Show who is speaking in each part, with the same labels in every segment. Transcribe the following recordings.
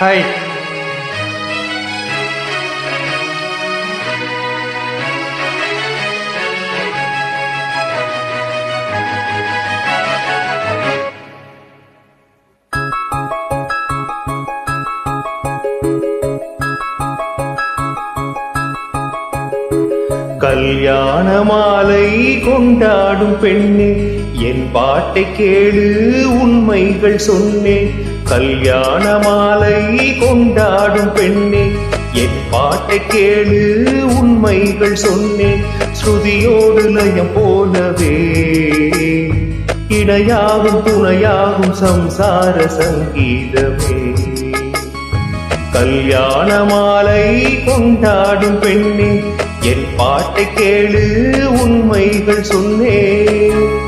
Speaker 1: Hi கல்யாண மாலை கொண்டாடும் பெண்ணே என் பாட்டை கேளு உண்மைகள் சொன்னேன். கல்யாண மாலை கொண்டாடும் பெண்ணே என் பாட்டை கேளு உண்மைகள் சொன்னேன் ஸ்ருதியோடு லயம் போலவே. இணையாகும் துணையாகும் சம்சார சங்கீதமே. கல்யாண மாலை கொண்டாடும் பெண்ணே என் பாட்டை கேளு உண்மைகள் சொன்னேன்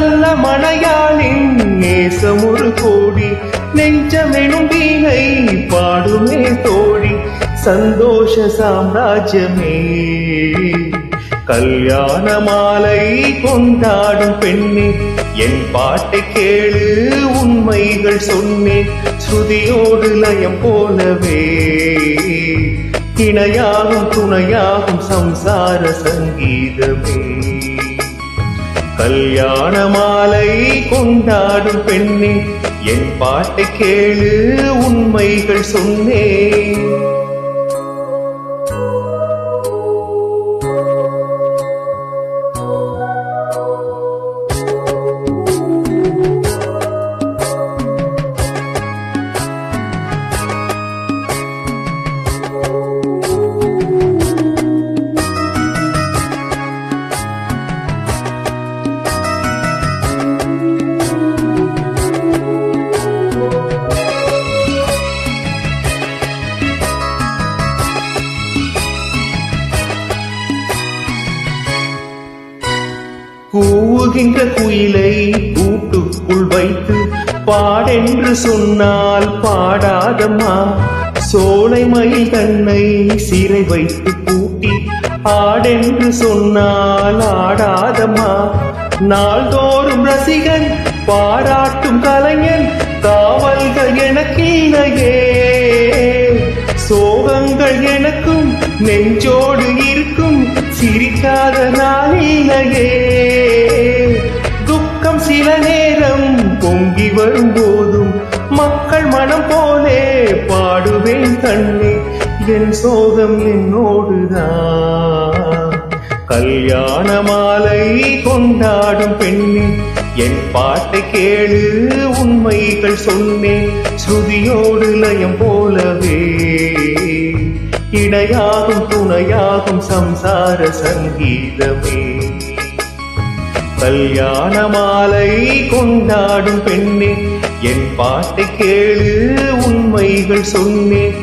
Speaker 1: நல்ல மனையாளின் நேசம் ஒரு கோடி. நெஞ்சமெனும் வீணை பாடுமே தோழி. சந்தோஷ சாம்ராஜ்யமே. கல்யாண மாலை கொண்டாடும் பெண்ணே என் பாட்டை கேளு உண்மைகள் சொன்னேன் ஸ்ருதியோடு லயம் போலவே. இணையாகும் துணையாகும் சம்சார சங்கீதமே. கல்யாண மாலை கொண்டாடும் பெண்ணே என் பாட்டை கேளு உண்மைகள் சொன்னேன். கூவுகின்ற குயிலை கூட்டுக்குள் வைத்து பாடென்று சொன்னால் பாடாதம்மா. சோலை மயில் தன்னை சீரை வைத்து கூட்டி ஆடென்று சொன்னால் ஆடாதம்மா. நாள்தோறும் ரசிகன் பாராட்டும் கலைஞன் காவல்கள் எனக்கில்லையே சோகங்கள் எனக்கும் நெஞ்சோடு இருக்கும் சிரிக்காத நாள் வரும்போதும் மக்கள் மனம் போலே பாடுவேன் கண்ணே என் சோகம் என்னோடுதான். கல்யாண மாலை கொண்டாடும் பெண்ணே என் பாட்டை கேளு உண்மைகள் சொன்னேன் ஸ்ருதியோடு லயம் போலவே. இடையாகும் துணையாகும் சம்சார சங்கீதமே. கல்யாண மாலை கொண்டாடும் பெண்ணே என் பாட்டை கேளு உண்மைகள் சொன்னேன்